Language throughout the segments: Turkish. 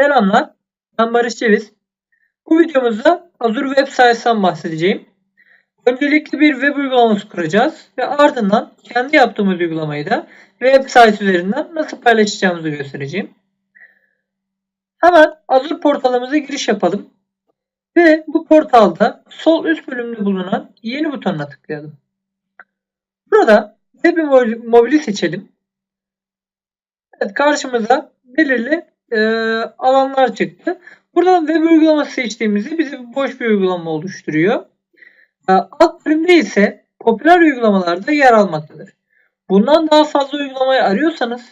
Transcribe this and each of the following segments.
Selamlar, ben Barış Ceviz. Bu videomuzda Azure web sayesinden bahsedeceğim. Öncelikle bir web uygulaması kuracağız ve ardından kendi yaptığımız uygulamayı da web sayesi üzerinden nasıl paylaşacağımızı göstereceğim. Hemen Azure portalımıza giriş yapalım. Ve bu portalda sol üst bölümde bulunan yeni butonuna tıklayalım. Burada web mobili seçelim. Evet, karşımıza belirli e, alanlar çıktı. Buradan web uygulaması seçtiğimizde bize boş bir uygulama oluşturuyor. E, alt bölümde ise popüler uygulamalarda yer almaktadır. Bundan daha fazla uygulamayı arıyorsanız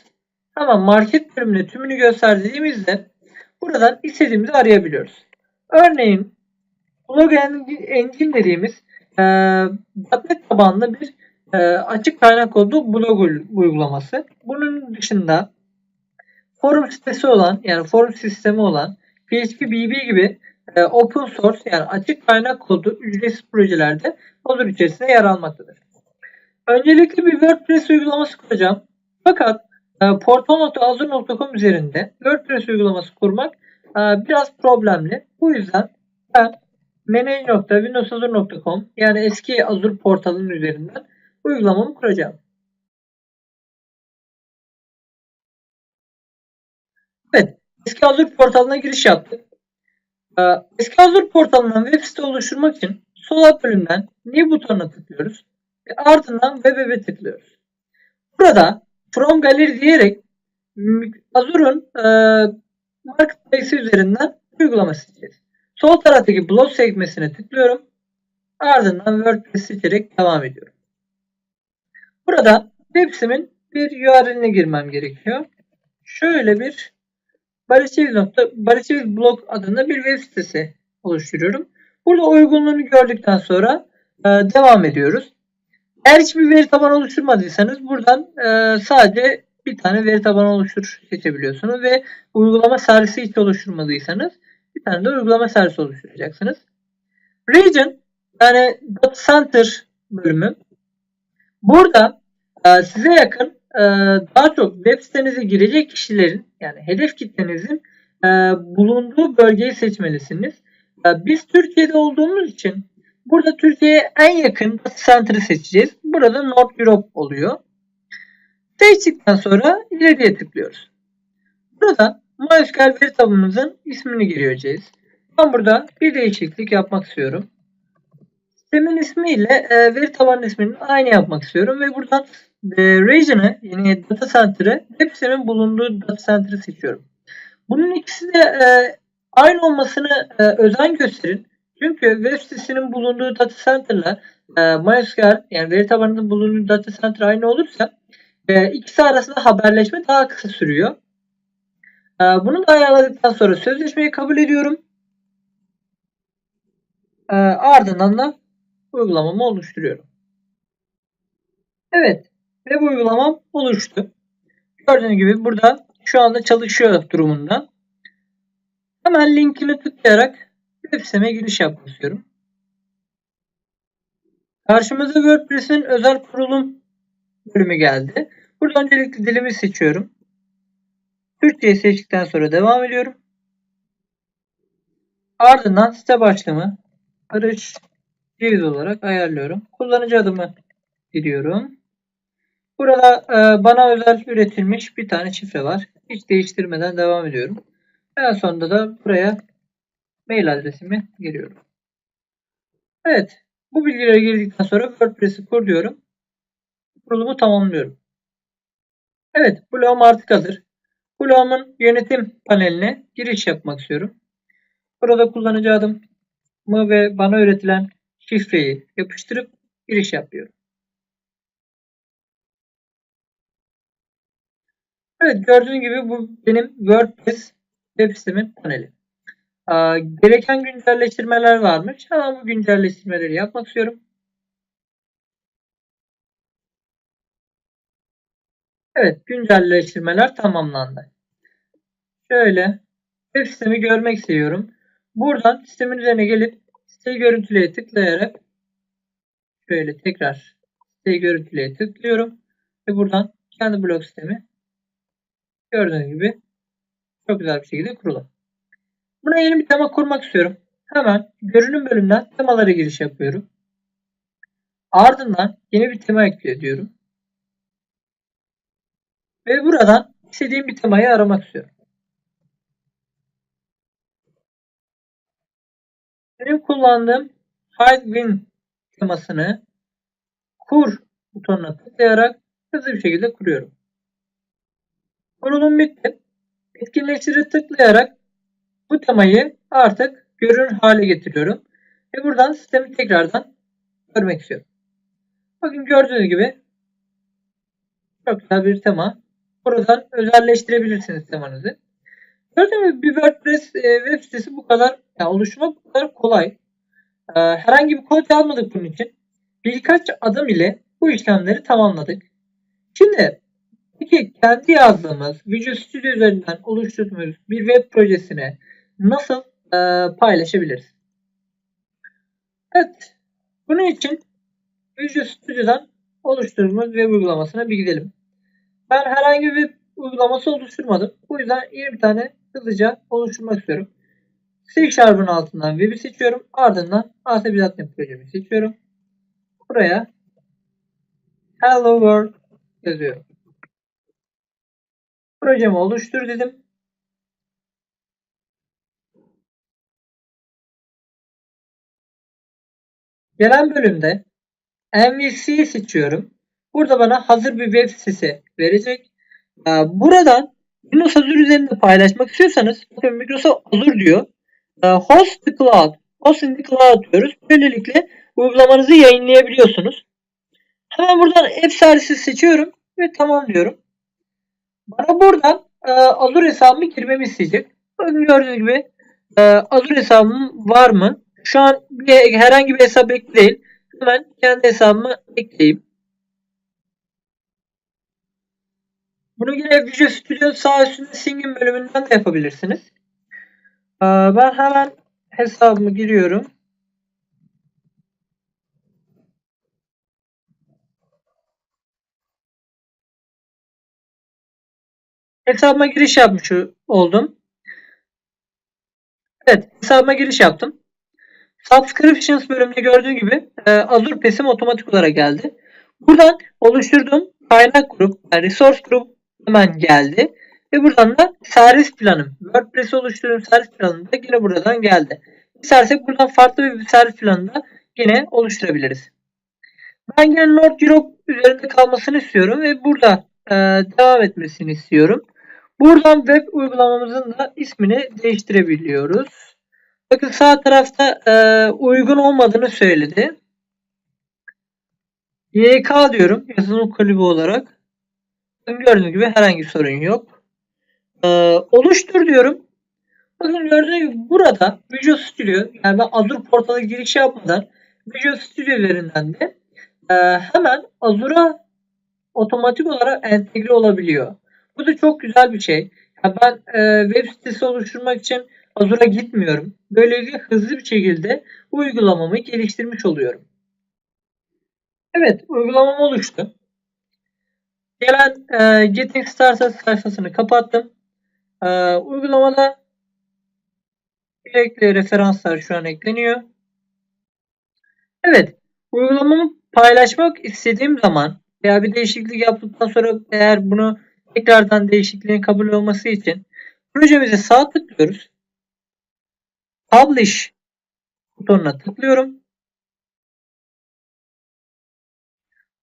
hemen market bölümüne tümünü gösterdiğimizde buradan istediğimizi arayabiliyoruz. Örneğin Blog Engine dediğimiz e, tabanlı bir e, açık kaynak kodu blog uygulaması. Bunun dışında forum sitesi olan yani forum sistemi olan PHP BB gibi e, open source yani açık kaynak kodu ücretsiz projelerde Azure içerisinde yer almaktadır. Öncelikle bir WordPress uygulaması kuracağım. Fakat e, portal.azure.com üzerinde WordPress uygulaması kurmak e, biraz problemli. Bu yüzden ben manage.windowsazure.com yani eski Azure portalının üzerinden uygulamamı kuracağım. Eski Azure portalına giriş yaptık. Ee, eski Azure portalından web site oluşturmak için sol alt bölümden New butonuna tıklıyoruz. Ve ardından Web'e tıklıyoruz. Burada From Gallery diyerek Azure'un e, Marketplace üzerinden uygulama seçeceğiz. Sol taraftaki blog sekmesine tıklıyorum. Ardından WordPress seçerek devam ediyorum. Burada web sitemin bir URL'ine girmem gerekiyor. Şöyle bir Barışçeviz blog adında bir web sitesi oluşturuyorum. Burada uygunluğunu gördükten sonra e, devam ediyoruz. Eğer hiçbir veri tabanı oluşturmadıysanız buradan e, sadece bir tane veri tabanı oluştur seçebiliyorsunuz ve uygulama servisi hiç oluşturmadıysanız bir tane de uygulama servisi oluşturacaksınız. Region yani Data Center bölümü. Burada e, size yakın daha çok web sitenize girecek kişilerin yani hedef kitlenizin e, bulunduğu bölgeyi seçmelisiniz. E, biz Türkiye'de olduğumuz için burada Türkiye'ye en yakın data center'ı seçeceğiz. Burada North Europe oluyor. Seçtikten sonra ileriye tıklıyoruz. Burada MySQL veri tabanımızın ismini gireceğiz. Ben burada bir değişiklik yapmak istiyorum. Sistemin ismiyle e, veri tabanı ismini aynı yapmak istiyorum ve buradan e, region'ı yani data center'ı web sitemin bulunduğu data center'ı seçiyorum. Bunun ikisi de e, aynı olmasını e, özen gösterin. Çünkü web sitesinin bulunduğu data center'la e, MySQL yani veri tabanının bulunduğu data center aynı olursa e, ikisi arasında haberleşme daha kısa sürüyor. E, bunu da ayarladıktan sonra sözleşmeyi kabul ediyorum. E, ardından da uygulamamı oluşturuyorum. Evet. Web uygulamam oluştu. Gördüğünüz gibi burada şu anda çalışıyor durumunda. Hemen linkini tıklayarak web siteme giriş yapmak istiyorum. Karşımıza WordPress'in özel kurulum bölümü geldi. Burada öncelikle dilimi seçiyorum. Türkçeyi seçtikten sonra devam ediyorum. Ardından site başlığımı Barış Ceviz olarak ayarlıyorum. Kullanıcı adımı giriyorum. Burada e, bana özel üretilmiş bir tane şifre var. Hiç değiştirmeden devam ediyorum. En sonunda da buraya mail adresimi giriyorum. Evet. Bu bilgileri girdikten sonra WordPress'i kur diyorum. Kurulumu tamamlıyorum. Evet. Blogum artık hazır. Blogumun yönetim paneline giriş yapmak istiyorum. Burada kullanıcı adımı ve bana öğretilen şifreyi yapıştırıp giriş yapıyorum. Evet gördüğünüz gibi bu benim WordPress web sitemin paneli. Aa, gereken güncelleştirmeler varmış. Hemen bu güncelleştirmeleri yapmak istiyorum. Evet güncelleştirmeler tamamlandı. Şöyle web sitemi görmek istiyorum. Buradan sistemin üzerine gelip siteyi görüntüleye tıklayarak şöyle tekrar siteyi görüntüleye tıklıyorum ve buradan kendi blog sistemi Gördüğünüz gibi çok güzel bir şekilde kurulu. Buna yeni bir tema kurmak istiyorum. Hemen görünüm bölümünden temalara giriş yapıyorum. Ardından yeni bir tema ekle diyorum. Ve buradan istediğim bir temayı aramak istiyorum. Benim kullandığım Hide Win temasını kur butonuna tıklayarak hızlı bir şekilde kuruyorum. Kurulum bitti. Etkinleştiri tıklayarak bu temayı artık görünür hale getiriyorum. Ve buradan sistemi tekrardan görmek istiyorum. Bakın gördüğünüz gibi çok güzel bir tema. Buradan özelleştirebilirsiniz temanızı. Gördüğünüz gibi bir WordPress e, web sitesi bu kadar yani oluşturmak bu kadar kolay. E, herhangi bir kod yazmadık bunun için. Birkaç adım ile bu işlemleri tamamladık. Şimdi peki kendi yazdığımız Visual Studio üzerinden oluşturduğumuz bir web projesine nasıl e, paylaşabiliriz? Evet. Bunun için Visual Studio'dan oluşturduğumuz web uygulamasına bir gidelim. Ben herhangi bir uygulaması oluşturmadım. Bu yüzden yeni bir tane hızlıca oluşturmak istiyorum. C Sharp'ın altından web'i seçiyorum. Ardından ASP.NET projemi seçiyorum. Buraya Hello World yazıyorum. Projemi oluştur dedim. Gelen bölümde MVC'yi seçiyorum. Burada bana hazır bir web sitesi verecek. Buradan Windows Azure üzerinde paylaşmak istiyorsanız bakın Microsoft Azure diyor. Ee, host the cloud. Host in the cloud diyoruz. Böylelikle uygulamanızı yayınlayabiliyorsunuz. Hemen buradan App servisi seçiyorum ve tamam diyorum. Bana buradan e, Azure hesabımı girmemi isteyecek. Gördüğünüz gibi e, Azure hesabım var mı? Şu an bir, herhangi bir hesap ekli. Hemen kendi hesabımı ekleyeyim. Bunu yine Visual Studio sağ üstünde Singin bölümünden de yapabilirsiniz. Ee, ben hemen hesabımı giriyorum. Hesabıma giriş yapmış oldum. Evet hesabıma giriş yaptım. Subscriptions bölümünde gördüğün gibi e, Azure PES'im otomatik olarak geldi. Buradan oluşturduğum kaynak grup, yani resource grup hemen geldi. Ve buradan da servis planım. WordPress oluşturduğum servis planım da yine buradan geldi. İstersek buradan farklı bir servis planını da yine oluşturabiliriz. Ben yine Nord Europe üzerinde kalmasını istiyorum ve burada e, devam etmesini istiyorum. Buradan web uygulamamızın da ismini değiştirebiliyoruz. Bakın sağ tarafta e, uygun olmadığını söyledi. YK diyorum yazılım kulübü olarak. Gördüğünüz gibi herhangi bir sorun yok. Ee, oluştur diyorum. Bakın gördüğünüz gibi burada Visual Studio yani ben Azure portala giriş yapmadan Visual Studio üzerinden de e, hemen Azure'a otomatik olarak entegre olabiliyor. Bu da çok güzel bir şey. Yani ben e, web sitesi oluşturmak için Azure'a gitmiyorum. Böylelikle hızlı bir şekilde uygulamamı geliştirmiş oluyorum. Evet uygulamam oluştu. Gelen e, Getting Started sayfasını kapattım. E, uygulamada gerekli referanslar şu an ekleniyor. Evet. Uygulamamı paylaşmak istediğim zaman veya bir değişiklik yaptıktan sonra eğer bunu tekrardan değişikliğin kabul olması için projemize sağ tıklıyoruz. Publish butonuna tıklıyorum.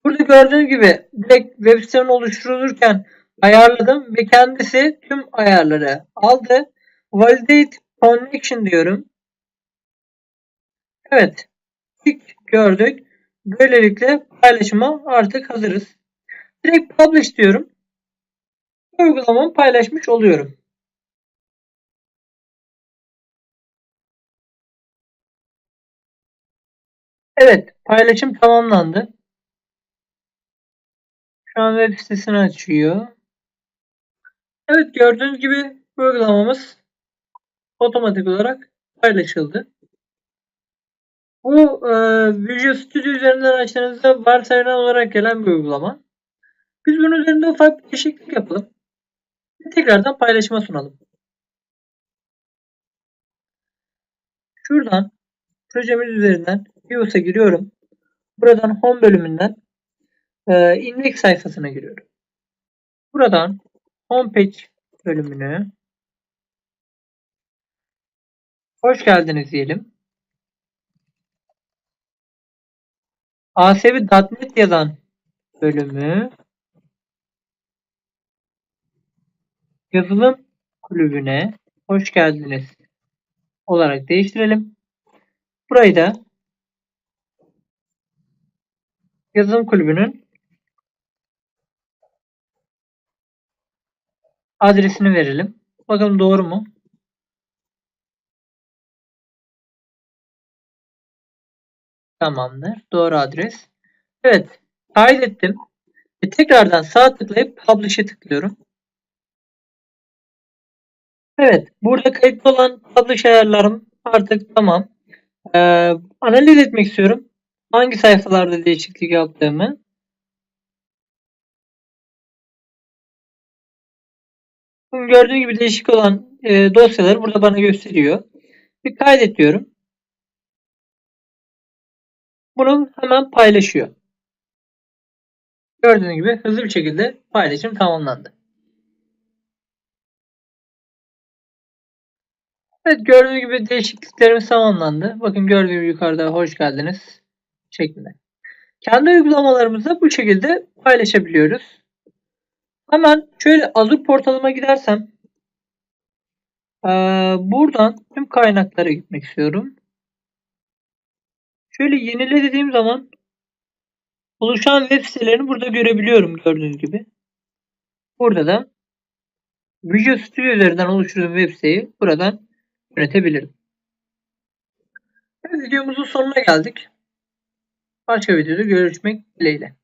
Burada gördüğünüz gibi direkt web sitemi oluşturulurken ayarladım ve kendisi tüm ayarları aldı. Validate Connection diyorum. Evet. İlk gördük. Böylelikle paylaşıma artık hazırız. Direkt publish diyorum. Uygulamamı paylaşmış oluyorum. Evet, paylaşım tamamlandı. Şu an web sitesini açıyor. Evet gördüğünüz gibi uygulamamız otomatik olarak paylaşıldı. Bu e, Visual Studio üzerinden açtığınızda varsayılan olarak gelen bir uygulama. Biz bunun üzerinde ufak bir değişiklik yapalım. Tekrardan paylaşıma sunalım. Şuradan projemiz üzerinden Views'a giriyorum. Buradan Home bölümünden e, index sayfasına giriyorum. Buradan Homepage bölümünü hoş geldiniz diyelim. ASV.NET yazan bölümü yazılım kulübüne hoş geldiniz olarak değiştirelim. Burayı da yazılım kulübünün adresini verelim. Bakalım doğru mu? Tamamdır. Doğru adres. Evet. Kaydettim. Ve tekrardan sağ tıklayıp Publish'e tıklıyorum. Evet. Burada kayıtlı olan Publish ayarlarım artık tamam. Ee, analiz etmek istiyorum. Hangi sayfalarda değişiklik yaptığımı. Gördüğün gibi değişik olan e, dosyaları burada bana gösteriyor. Bir kaydet diyorum. Bunu hemen paylaşıyor. Gördüğünüz gibi hızlı bir şekilde paylaşım tamamlandı. Evet gördüğünüz gibi değişikliklerimiz tamamlandı. Bakın gördüğünüz yukarıda hoş geldiniz şeklinde. Kendi uygulamalarımızı bu şekilde paylaşabiliyoruz. Hemen şöyle Azure portalıma gidersem buradan tüm kaynaklara gitmek istiyorum. Şöyle yenile dediğim zaman oluşan web sitelerini burada görebiliyorum gördüğünüz gibi. Burada da Visual Studio üzerinden oluşturduğum web siteyi buradan yönetebilirim. Evet, videomuzun sonuna geldik. Başka videoda görüşmek dileğiyle.